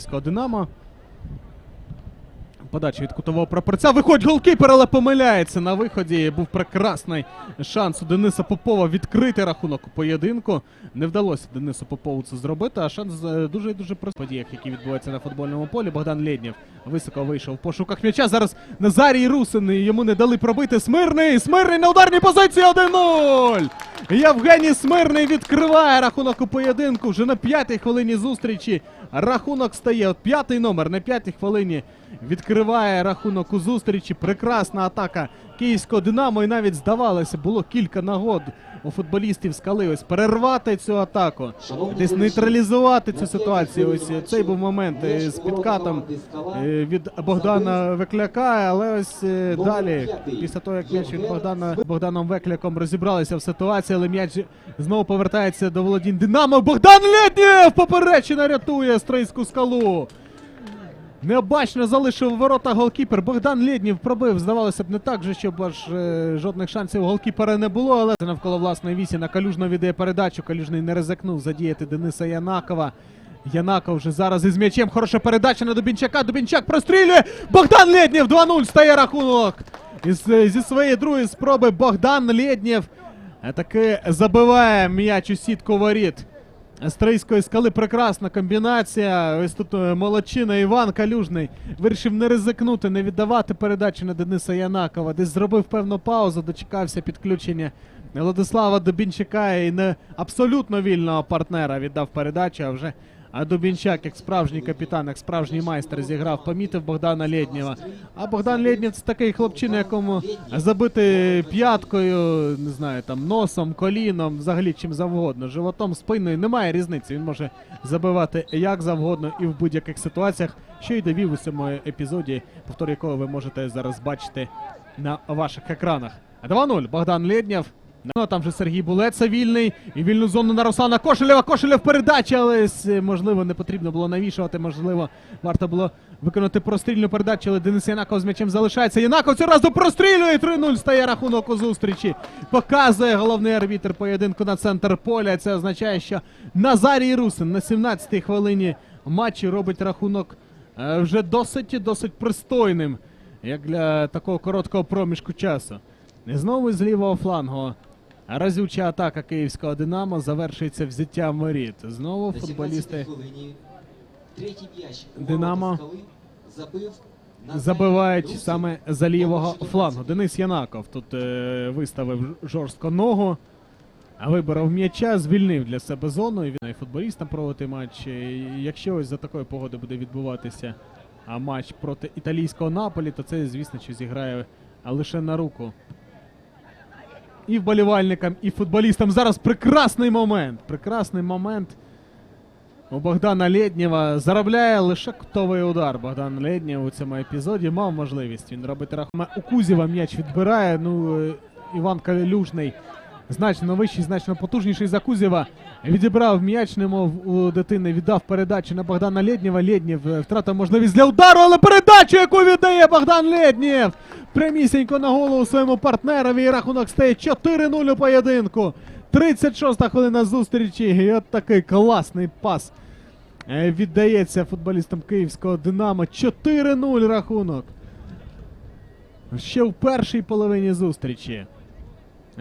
київського Динамо. Подача від кутового прапорця. Виходить голкіпер, але помиляється на виході. Був прекрасний шанс у Дениса Попова відкрити рахунок у поєдинку. Не вдалося Денису Попову це зробити, а шанс е, дуже дуже простий. подіях, які відбуваються на футбольному полі. Богдан Лєднєв високо вийшов в пошуках м'яча. Зараз Назарій Русин йому не дали пробити. Смирний! Смирний на ударній позиції 1-0! Євгеній Смирний відкриває рахунок у поєдинку. Вже на п'ятій хвилині зустрічі рахунок стає. От п'ятий номер на п'ятій хвилині відкриває рахунок у зустрічі. Прекрасна атака київського Динамо. І навіть здавалося, було кілька нагод у футболістів скали ось перервати цю атаку, десь нейтралізувати цю ситуацію. Ось цей був момент е, з підкатом е, від Богдана Векляка, але ось е, далі, після того, як м'яч від Богдана Богданом Векляком розібралися в ситуації, але м'яч знову повертається до володінь Динамо. Богдан Лєднєв поперечина рятує стрийську скалу. Необачно залишив ворота голкіпер. Богдан Лєднєв пробив. Здавалося б, не так же, щоб аж е, жодних шансів голкіпера не було, але навколо власної вісі на Калюжного віддає передачу. Калюжний не ризикнув задіяти Дениса Янакова. Янаков вже зараз із м'ячем. Хороша передача на Дубінчака. Дубінчак прострілює. Богдан Лєднєв 2-0 стає рахунок. Із, е, зі своєї другої спроби Богдан Лєднєв е, таки забиває м'яч у сітку воріт. Стрийської скали прекрасна комбінація. Ось тут е, молодчина Іван Калюжний вирішив не ризикнути, не віддавати передачу на Дениса Янакова. Десь зробив певну паузу, дочекався підключення Владислава Добінчика і не абсолютно вільного партнера віддав передачу, а вже а Дубінчак, як справжній капітан, як справжній майстер зіграв, помітив Богдана Лєднєва. А Богдан Лєднєв це такий хлопчина, якому забити п'яткою, не знаю, там носом, коліном, взагалі чим завгодно, животом, спиною, немає різниці. Він може забивати як завгодно і в будь-яких ситуаціях, що й довів у цьому епізоді, повтор якого ви можете зараз бачити на ваших екранах. 2-0. Богдан Лєднєв. Ну, там же Сергій Булеца вільний. І вільну зону на Руслана Кошелєва. Кошелєв передача, але можливо не потрібно було навішувати. Можливо, варто було виконати прострільну передачу, але Денис Янаков з м'ячем залишається. Янаков цього разу прострілює. 3-0 стає рахунок у зустрічі. Показує головний арбітр поєдинку на центр поля. Це означає, що Назарій Русин на 17-й хвилині матчу робить рахунок е, вже досить досить пристойним, як для такого короткого проміжку часу. І знову з лівого флангу. Разюча атака київського Динамо завершується взяттям воріт. Знову футболісти 17-й хвилині третій м'яч у Динамо забивають саме за лівого флангу. Денис Янаков тут е, виставив жорстко ногу, а виборов м'яча, звільнив для себе зону. І він і футболістам проводити матч. І Якщо ось за такої погоди буде відбуватися матч проти італійського Наполі, то це, звісно, що зіграє лише на руку. І вболівальникам, і футболістам. Зараз прекрасний момент. Прекрасний момент. У Богдана Лєднєва заробляє лише кутовий удар. Богдан Лєднєв у цьому епізоді мав можливість. Він робить рахунок. У Кузєва м'яч відбирає. Ну, е, Іван Калюжний значно вищий, значно потужніший за Кузєва. Відібрав м'яч, немов у дитини, віддав передачу на Богдана Лєднєва. Лєднєв е, втратив можливість для удару, але передачу, яку віддає Богдан Лєднєв! Прямісінько на голову своєму партнерові. І рахунок стає 4-0 у поєдинку. 36-та хвилина зустрічі. І от такий класний пас е, віддається футболістам київського Динамо. 4-0 рахунок. Ще в першій половині зустрічі.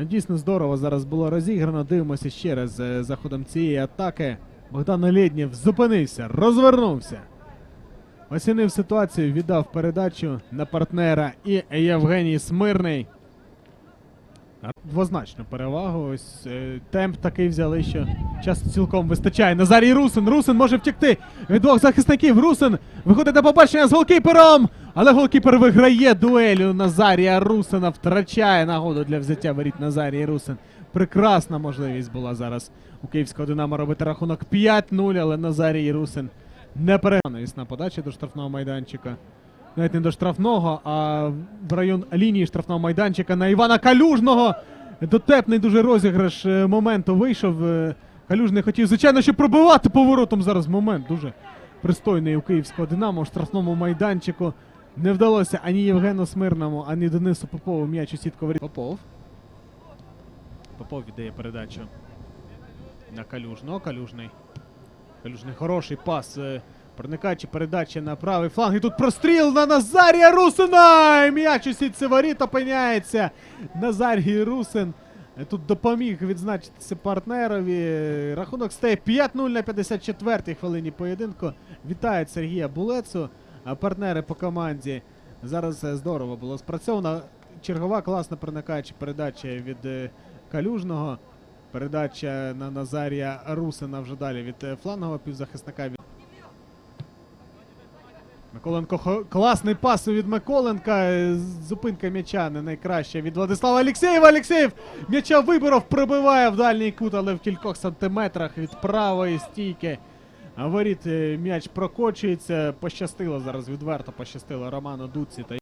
Дійсно здорово зараз було розіграно. Дивимося ще раз е, за ходом цієї атаки. Богдан Лєднєв зупинився, розвернувся. Оцінив ситуацію, віддав передачу на партнера і Євгеній Смирний. Двозначну перевагу. Ось е, темп такий взяли, що часу цілком вистачає. Назарій Русин. Русин може втекти від двох захисників. Русин виходить на побачення з голкіпером. Але голкіпер виграє дуель у Назарія Русина. Втрачає нагоду для взяття воріт Назарій Русин. Прекрасна можливість була зараз у київського Динамо робити рахунок 5-0, але Назарій Русин не перенаніс на подачі до штрафного майданчика. Навіть не до штрафного, а в район лінії штрафного майданчика на Івана Калюжного. Дотепний дуже розіграш е, моменту вийшов. Е, Калюжний хотів, звичайно, що пробивати поворотом зараз момент. Дуже пристойний у київського Динамо у штрафному майданчику. Не вдалося ані Євгену Смирному, ані Денису Попову м'яч у сітку воріт. Попов. Попов віддає передачу на Калюжного. Калюжний. Калюжний хороший пас. е, Проникаючи передача на правий фланг. І тут простріл на Назарія Русина! І М'яч у сітці воріт опиняється. Назарій Русин е, тут допоміг відзначитися партнерові. Рахунок стає 5-0 на 54-й хвилині поєдинку. Вітають Сергія Булецу. Партнери по команді. Зараз е, здорово було спрацьовано. Чергова класна проникаюча передача від е, Калюжного. Передача на Назарія Русина вже далі від е, флангового півзахисника. Миколенко класний пас від Миколенка. Зупинка м'яча не найкраща від Владислава Алєксєєва. Алєксєєв м'яча виборов, пробиває в дальній кут, але в кількох сантиметрах від правої стійки. Воріт е, м'яч прокочується. Пощастило зараз відверто пощастило Роману Дуці та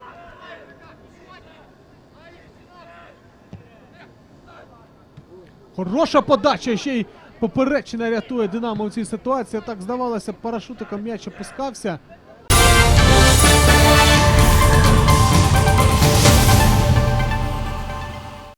Хороша подача, ще й поперечина рятує Динамо в цій ситуації. Так здавалося, парашутиком м'яч опускався.